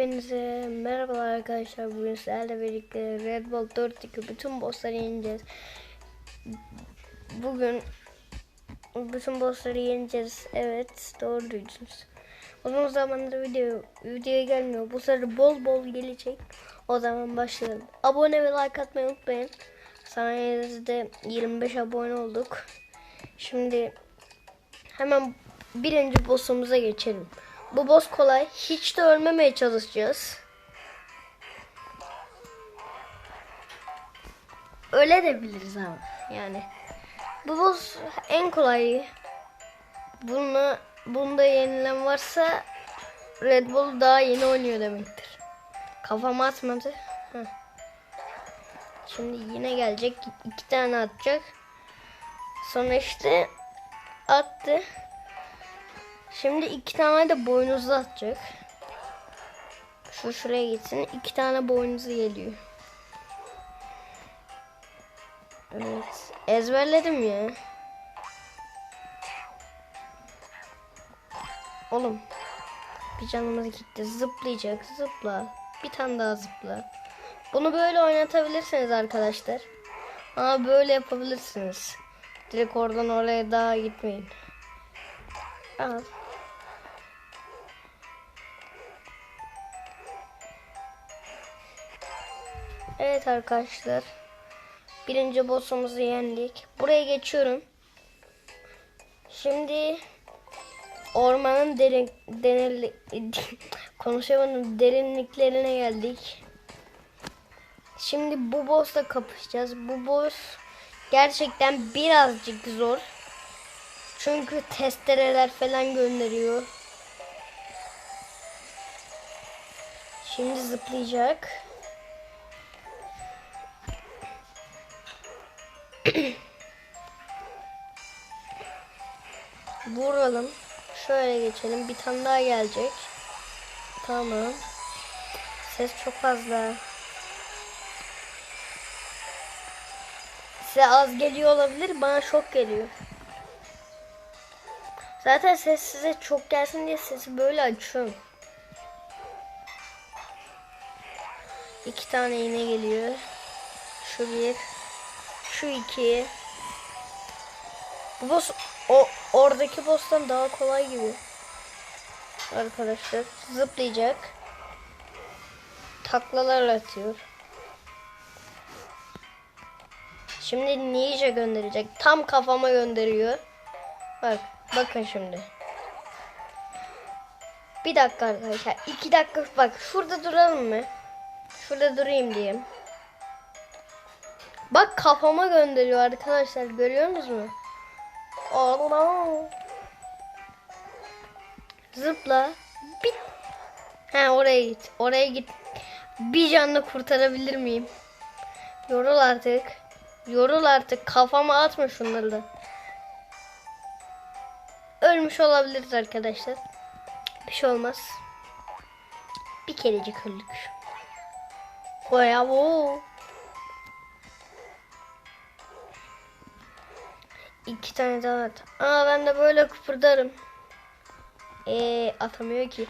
Hepinize merhabalar arkadaşlar. Bugün sizlerle birlikte Red Bull 4'teki bütün bossları yeneceğiz. Bugün bütün bossları yeneceğiz. Evet doğru duydunuz. Uzun zamandır video videoya gelmiyor. Bu sefer bol bol gelecek. O zaman başlayalım. Abone ve like atmayı unutmayın. Sayenizde 25 abone olduk. Şimdi hemen birinci boss'umuza geçelim. Bu boss kolay. Hiç de ölmemeye çalışacağız. Öyle de biliriz ama yani. Bu boss en kolayı. Bunu bunda yenilen varsa Red Bull daha yeni oynuyor demektir. Kafama atmadı. Heh. Şimdi yine gelecek. iki tane atacak. Sonra işte attı. Şimdi iki tane de boynuzlu atacak. Şu şuraya gitsin. İki tane boynuzu geliyor. Evet. Ezberledim ya. Oğlum. Bir canımız gitti. Zıplayacak. Zıpla. Bir tane daha zıpla. Bunu böyle oynatabilirsiniz arkadaşlar. Ama böyle yapabilirsiniz. Direkt oradan oraya daha gitmeyin. Al. Evet arkadaşlar. Birinci boss'umuzu yendik. Buraya geçiyorum. Şimdi ormanın derin denirli, konuşamadım derinliklerine geldik. Şimdi bu boss'la kapışacağız. Bu boss gerçekten birazcık zor. Çünkü testereler falan gönderiyor. Şimdi zıplayacak. Vuralım. Şöyle geçelim. Bir tane daha gelecek. Tamam. Ses çok fazla. Size az geliyor olabilir. Bana çok geliyor. Zaten ses size çok gelsin diye sesi böyle açıyorum. İki tane iğne geliyor. Şu bir. Şu iki. Bu boss o oradaki boss'tan daha kolay gibi. Arkadaşlar zıplayacak. Taklalar atıyor. Şimdi ninja gönderecek. Tam kafama gönderiyor. Bak bakın şimdi. Bir dakika arkadaşlar. iki dakika bak şurada duralım mı? Şurada durayım diyeyim. Bak kafama gönderiyor arkadaşlar. Görüyor musunuz? Allah. Zıpla. Bit. Ha oraya git. Oraya git. Bir canlı kurtarabilir miyim? Yorul artık. Yorul artık. Kafama atma şunları da. Ölmüş olabiliriz arkadaşlar. Bir şey olmaz. Bir kerecik öldük. Bravo. İki tane daha at. Aa ben de böyle kıpırdarım. Ee atamıyor ki.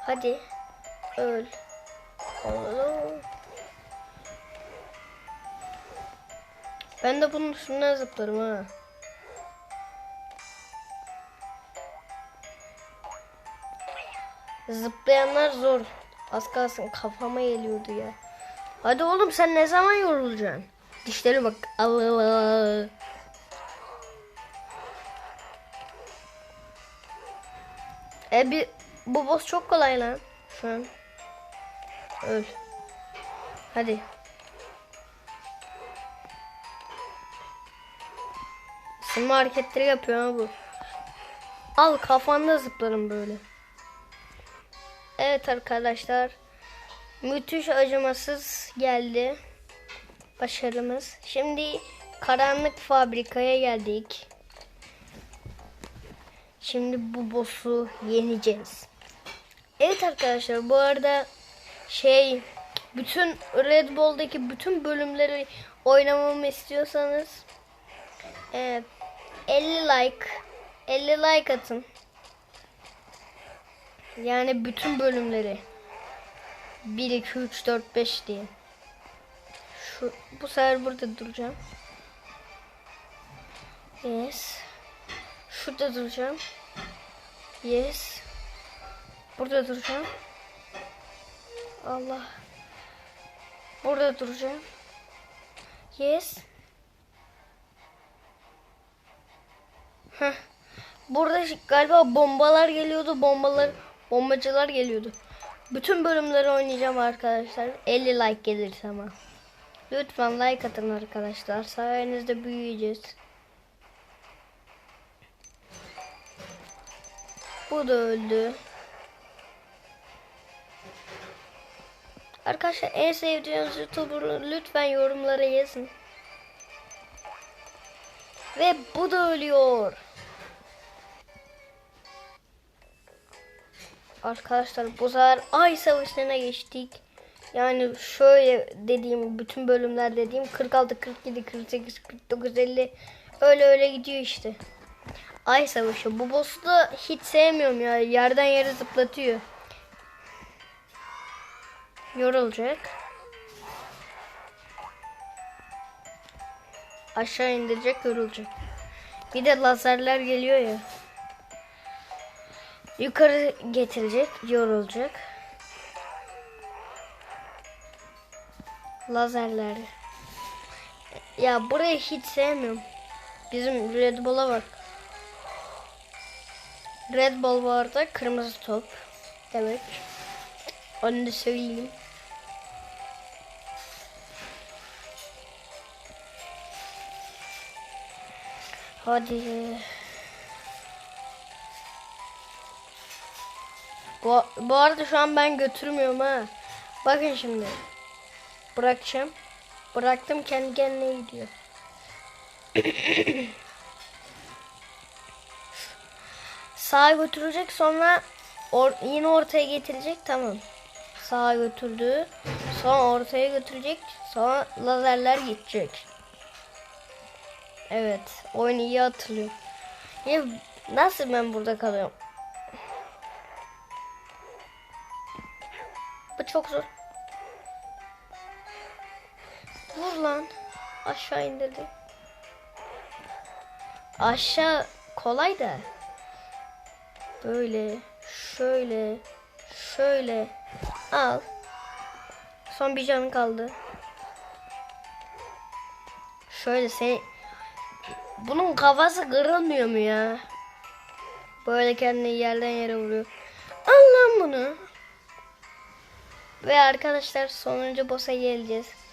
Hadi. Öl. Allah. Ben de bunun üstünden zıplarım ha. Zıplayanlar zor. Az kalsın kafama geliyordu ya. Hadi oğlum sen ne zaman yorulacaksın? Dişleri bak. Allah Allah. E bir bu boss çok kolay lan. Şu an. Öl. Hadi. Isınma hareketleri yapıyor ama bu. Al kafanda zıplarım böyle. Evet arkadaşlar. Müthiş acımasız geldi. Başarımız. Şimdi karanlık fabrikaya geldik. Şimdi bu boss'u yeneceğiz. Evet arkadaşlar bu arada şey bütün Red Bull'daki bütün bölümleri oynamamı istiyorsanız e, 50 like 50 like atın. Yani bütün bölümleri. 1, 2, 3, 4, 5 diye. Şu, bu sefer burada duracağım. Yes. Şurada duracağım. Yes. Burada duracağım. Allah. Burada duracağım. Yes. Burada galiba bombalar geliyordu. Bombalar, bombacılar geliyordu. Bütün bölümleri oynayacağım arkadaşlar. 50 like gelirse ama. Lütfen like atın arkadaşlar. Sayenizde büyüyeceğiz. Bu da öldü. Arkadaşlar en sevdiğiniz YouTuber'ı lütfen yorumlara yazın. Ve bu da ölüyor. Arkadaşlar bu sefer Ay Savaşı'na geçtik. Yani şöyle dediğim bütün bölümler dediğim 46, 47, 48, 49, 50 öyle öyle gidiyor işte. Ay Savaşı. Bu boss'u da hiç sevmiyorum ya. Yerden yere zıplatıyor. Yorulacak. Aşağı indirecek yorulacak. Bir de lazerler geliyor ya. Yukarı getirecek yorulacak. Lazerler. Ya burayı hiç sevmiyorum. Bizim Red Bull'a bak. Red Bull bu arada kırmızı top. Evet. Onu da söyleyeyim. Hadi. Bu, bu arada şu an ben götürmüyorum ha. Bakın şimdi. Bırakacağım. Bıraktım kendi kendine gidiyor. Sağa götürecek sonra or yine ortaya getirecek tamam. Sağa götürdü. Sonra ortaya götürecek. Sonra lazerler gidecek. Evet. Oyunu iyi hatırlıyorum. Ya nasıl ben burada kalıyorum? Bu çok zor. Vur lan. Aşağı indirdi. Aşağı kolay da. Böyle, şöyle, şöyle. Al. Son bir canın kaldı. Şöyle sen bunun kafası kırılmıyor mu ya? Böyle kendini yerden yere vuruyor. Al lan bunu. Ve arkadaşlar sonuncu boss'a geleceğiz.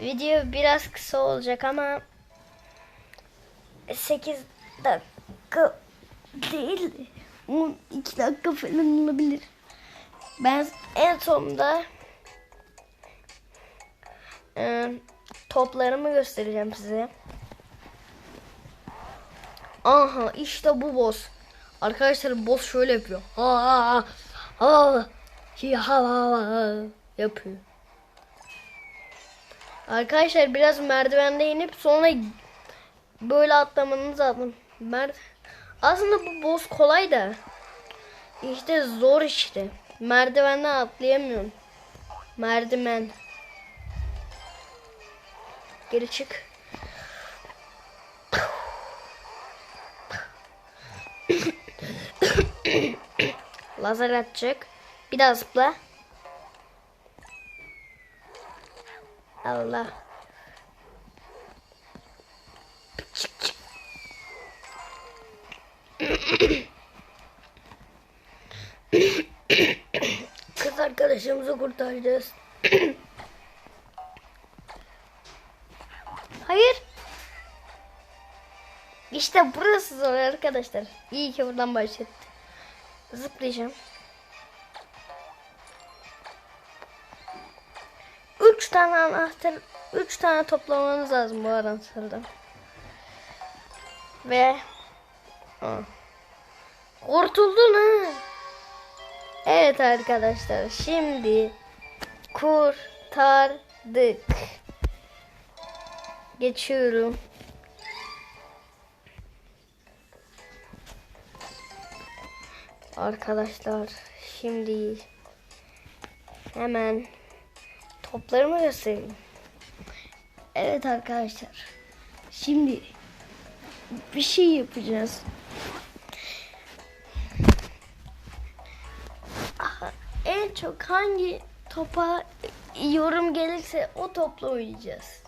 Video biraz kısa olacak ama 8 dakika değil 12 dakika falan olabilir. Ben en sonunda e, toplarımı göstereceğim size. Aha işte bu boss. Arkadaşlar boss şöyle yapıyor. Ha ha ha ha ha ha yapıyor. Arkadaşlar biraz merdivende inip sonra böyle atlamanız lazım. Mer Aslında bu boss kolay da. İşte zor işte. Merdivenden atlayamıyorum. Merdiven. Geri çık. Lazer atacak. Bir daha zıpla. Allah. Kız arkadaşımızı kurtaracağız. Hayır. İşte burası zor arkadaşlar. İyi ki buradan başlattı. Zıplayacağım. Üç tane anahtar, üç tane toplamanız lazım bu anahtardan. Ve Aa. kurtuldun ha. Evet arkadaşlar şimdi kurtardık. Geçiyorum. Arkadaşlar şimdi hemen toplarımı göstereyim. Evet arkadaşlar. Şimdi bir şey yapacağız. En çok hangi topa yorum gelirse o topla oynayacağız.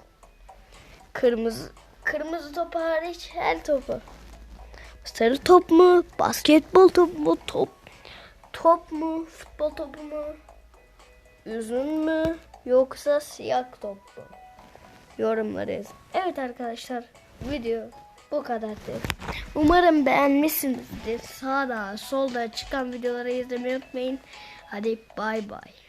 Kırmızı kırmızı top hariç her topu. Sarı top mu? Basketbol topu mu? Top top mu? Futbol topu mu? Üzüm mü? Yoksa siyah top mu? Yorumları yazın. Evet arkadaşlar video bu kadardı. Umarım beğenmişsinizdir. Sağda solda çıkan videoları izlemeyi unutmayın. Hadi bay bay.